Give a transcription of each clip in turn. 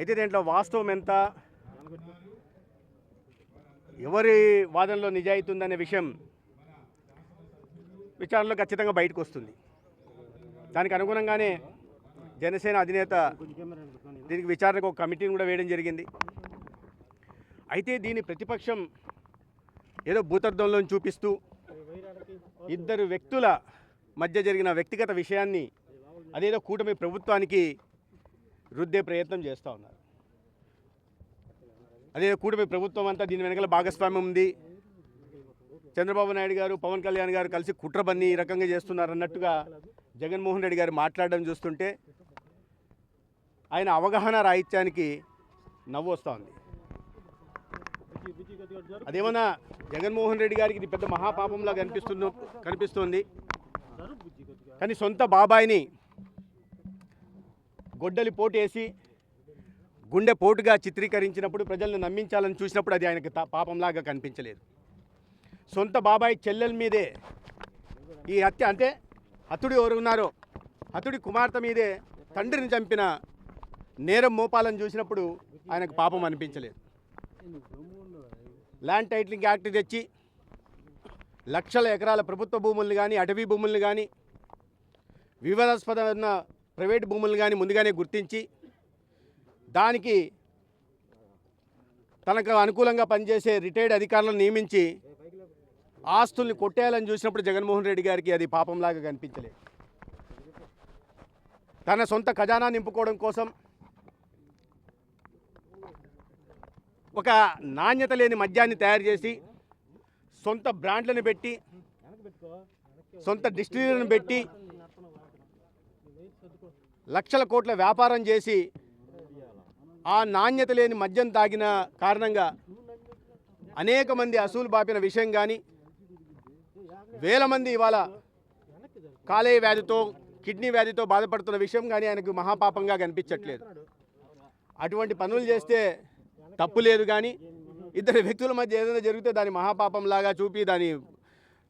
అయితే దీంట్లో వాస్తవం ఎంత? ఎవరి వాదనలో నిజాయితీ ఉందనే విషయం విచారణలో ఖచ్చితంగా బయటకు వస్తుంది. దానికి అనుగుణంగానే జనసేన అధినేత దీనికి విచారణకు ఒక కమిటీని కూడా వేయడం జరిగింది. అయితే దీని ప్రతిపక్షం ఏదో భూతత్వంలో చూపిస్తూ ఇద్దరు వ్యక్తుల మధ్య జరిగిన వ్యక్తిగత విషయాన్ని అదేదో కూటమి ప్రభుత్వానికి రుద్దే ప్రయత్నం చేస్తూ ఉన్నారు. అదే కూటమి ప్రభుత్వం అంతా దీని వెనకాల భాగస్వామ్యం ఉంది. చంద్రబాబు నాయుడు గారు పవన్ కళ్యాణ్ గారు కలిసి కుట్రబన్ని ఈ రకంగా చేస్తున్నారు అన్నట్టుగా జగన్మోహన్ రెడ్డి గారు మాట్లాడడం చూస్తుంటే ఆయన అవగాహన రాహిత్యానికి నవ్వు వస్తూ ఉంది. అదేమన్నా జగన్మోహన్ రెడ్డి గారికి ఇది పెద్ద మహాపాపంలా కనిపిస్తుందో కనిపిస్తోంది. కానీ సొంత బాబాయిని గొడ్డలి పోటేసి గుండె పోటుగా చిత్రీకరించినప్పుడు ప్రజలను నమ్మించాలని చూసినప్పుడు అది ఆయనకు పాపంలాగా కనిపించలేదు. సొంత బాబాయ్ చెల్లెల మీదే ఈ హత్య అంటే అతుడి ఎవరు ఉన్నారో అతుడి కుమార్తె మీదే తండ్రిని చంపిన నేరం మోపాలని చూసినప్పుడు ఆయనకు పాపం అనిపించలేదు. ల్యాండ్ టైటిలింగ్ యాక్ట్ తెచ్చి లక్షల ఎకరాల ప్రభుత్వ భూముల్ని కానీ అటవీ భూముల్ని కానీ వివాదాస్పదమైన ప్రైవేట్ భూములను కానీ ముందుగానే గుర్తించి దానికి తనకు అనుకూలంగా పనిచేసే రిటైర్డ్ అధికారులను నియమించి ఆస్తుల్ని కొట్టేయాలని చూసినప్పుడు జగన్మోహన్ రెడ్డి గారికి అది పాపంలాగా కనిపించలేదు. తన సొంత ఖజానా నింపుకోవడం కోసం ఒక నాణ్యత లేని మద్యాన్ని తయారు చేసి సొంత బ్రాండ్లను పెట్టి సొంత డిస్టిలరీలను పెట్టి లక్షల కోట్ల వ్యాపారం చేసి ఆ నాణ్యత లేని మద్యం తాగిన కారణంగా అనేక మంది అసూలు బాపిన విషయం కానీ వేల మంది ఇవాళ కాలేయ వ్యాధితో కిడ్నీ వ్యాధితో బాధపడుతున్న విషయం కానీ ఆయనకు మహాపాపంగా కనిపించట్లేదు. అటువంటి పనులు చేస్తే తప్పు లేదు కానీ ఇద్దరు వ్యక్తుల మధ్య ఏదైనా జరిగితే దాని మహాపాపంలాగా చూపి దాని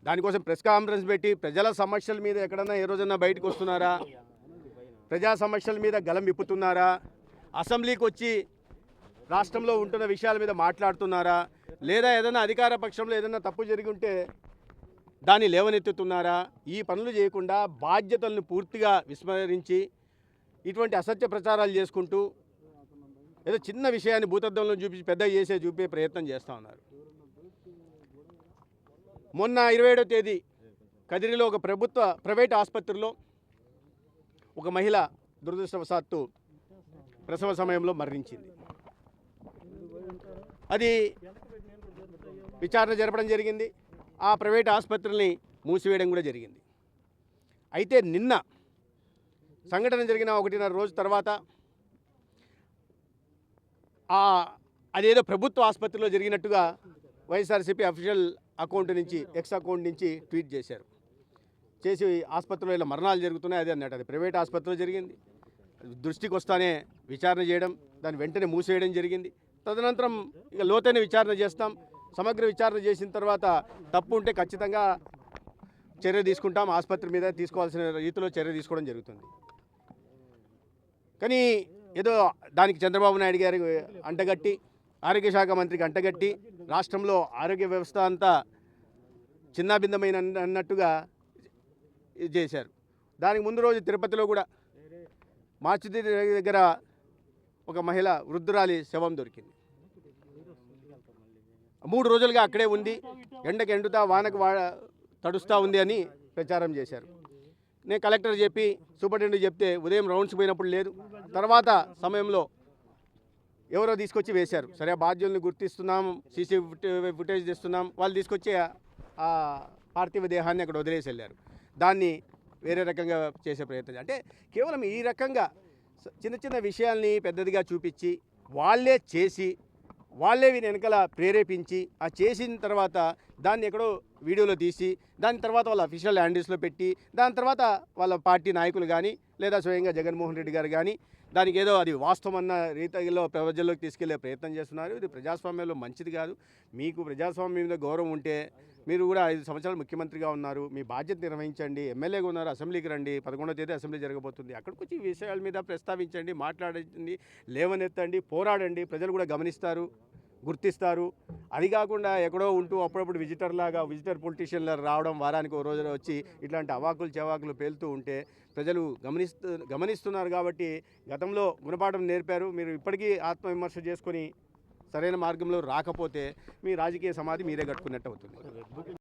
దానికోసం ప్రెస్ కాన్ఫరెన్స్ పెట్టి ప్రజల సమస్యల మీద ఎక్కడన్నా ఏ రోజన్నా బయటకు వస్తున్నారా? ప్రజా సమస్యల మీద గలం విప్పుతున్నారా? అసెంబ్లీకి వచ్చి రాష్ట్రంలో ఉంటున్న విషయాల మీద మాట్లాడుతున్నారా? లేదా ఏదైనా అధికార పక్షంలో ఏదైనా తప్పు జరిగి ఉంటే దాన్ని లేవనెత్తుతున్నారా? ఈ పనులు చేయకుండా బాధ్యతలను పూర్తిగా విస్మరించి ఇటువంటి అసత్య ప్రచారాలు చేసుకుంటూ ఏదో చిన్న విషయాన్ని భూతద్దంలో చూపించి పెద్ద చేసే చూపే ప్రయత్నం చేస్తూ ఉన్నారు. మొన్న ఇరవై ఏడో తేదీ కదిరిలో ఒక ప్రభుత్వ ప్రైవేట్ ఆసుపత్రిలో ఒక మహిళ దురదృష్టవశాత్తు ప్రసవ సమయంలో మరణించింది. అది విచారణ జరపడం జరిగింది. ఆ ప్రైవేట్ ఆసుపత్రిని మూసివేయడం కూడా జరిగింది. అయితే నిన్న సంఘటన జరిగిన ఒకటిన్నర రోజు తర్వాత అదేదో ప్రభుత్వ ఆసుపత్రిలో జరిగినట్టుగా వైఎస్ఆర్సీపీ అఫీషియల్ అకౌంట్ నుంచి ఎక్స్ అకౌంట్ నుంచి ట్వీట్ చేశారు. చేసి ఆసుపత్రిలో ఇలా మరణాలు జరుగుతున్నాయి అదే అన్నట్టు అది ప్రైవేట్ ఆసుపత్రిలో జరిగింది. దృష్టికి వస్తానే విచారణ చేయడం దాన్ని వెంటనే మూసేయడం జరిగింది. తదనంతరం ఇక లోతైన విచారణ చేస్తాం. సమగ్ర విచారణ చేసిన తర్వాత తప్పు ఉంటే ఖచ్చితంగా చర్య తీసుకుంటాం. ఆసుపత్రి మీద తీసుకోవాల్సిన రీతిలో చర్య తీసుకోవడం జరుగుతుంది. కానీ ఏదో దానికి చంద్రబాబు నాయుడు గారి అంటగట్టి ఆరోగ్య శాఖ మంత్రికి అంటగట్టి రాష్ట్రంలో ఆరోగ్య వ్యవస్థ అంతా చిన్నాభిన్నమైన అన్నట్టుగా ఇది చేశారు. దానికి ముందు రోజు తిరుపతిలో కూడా మార్చి దగ్గర ఒక మహిళ వృద్ధురాలి శవం దొరికింది. మూడు రోజులుగా అక్కడే ఉంది ఎండకు ఎండుతా వానకు వా తడుస్తూ ఉంది అని ప్రచారం చేశారు. నేను కలెక్టర్ చెప్పి సూపరింటెండెంట్ చెప్తే ఉదయం రౌండ్స్ పోయినప్పుడు లేదు. తర్వాత సమయంలో ఎవరో తీసుకొచ్చి వేశారు. సరే బాధ్యుల్ని గుర్తిస్తున్నాం సీసీ ఫుటేజ్ తెస్తున్నాం. వాళ్ళు తీసుకొచ్చి ఆ పార్థివ దేహాన్ని అక్కడ వదిలేసి వెళ్ళారు. దాన్ని వేరే రకంగా చేసే ప్రయత్నం అంటే కేవలం ఈ రకంగా చిన్న చిన్న విషయాల్ని పెద్దదిగా చూపించి వాళ్ళే చేసి వాళ్ళే వీని వెనకాల ప్రేరేపించి ఆ చేసిన తర్వాత దాన్ని ఎక్కడో వీడియోలో తీసి దాని తర్వాత వాళ్ళ అఫీషియల్ హ్యాండిల్స్లో పెట్టి దాని తర్వాత వాళ్ళ పార్టీ నాయకులు కానీ లేదా స్వయంగా జగన్మోహన్ రెడ్డి గారు కానీ దానికి ఏదో అది వాస్తవం అన్న రీతిలో ప్రజల్లోకి తీసుకెళ్ళే ప్రయత్నం చేస్తున్నారు. ఇది ప్రజాస్వామ్యంలో మంచిది కాదు. మీకు ప్రజాస్వామ్యం మీద గౌరవం ఉంటే మీరు కూడా ఐదు సంవత్సరాలు ముఖ్యమంత్రిగా ఉన్నారు. మీ బాధ్యత నిర్వహించండి. ఎమ్మెల్యేగా ఉన్నారు. అసెంబ్లీకి రండి. పదకొండవ తేదీ అసెంబ్లీ జరగబోతుంది. అక్కడికి వచ్చి ఈ విషయాల మీద ప్రస్తావించండి మాట్లాడండి లేవనెత్తండి పోరాడండి. ప్రజలు కూడా గమనిస్తారు. గుర్తిస్తారు. అది కాకుండా ఎక్కడో ఉంటూ అప్పుడప్పుడు విజిటర్ లాగా విజిటర్ పొలిటీషియన్లు రావడం వారానికి ఓ రోజు వచ్చి ఇట్లాంటి అవాకులు చెవాకులు పేలుతూ ఉంటే ప్రజలు గమనిస్తూ గమనిస్తున్నారు కాబట్టి గతంలో గుణపాఠం నేర్పారు. మీరు ఇప్పటికీ ఆత్మవిమర్శ చేసుకొని సరైన మార్గంలో రాకపోతే మీ రాజకీయ సమాధి మీరే కట్టుకున్నట్టు అవుతుంది.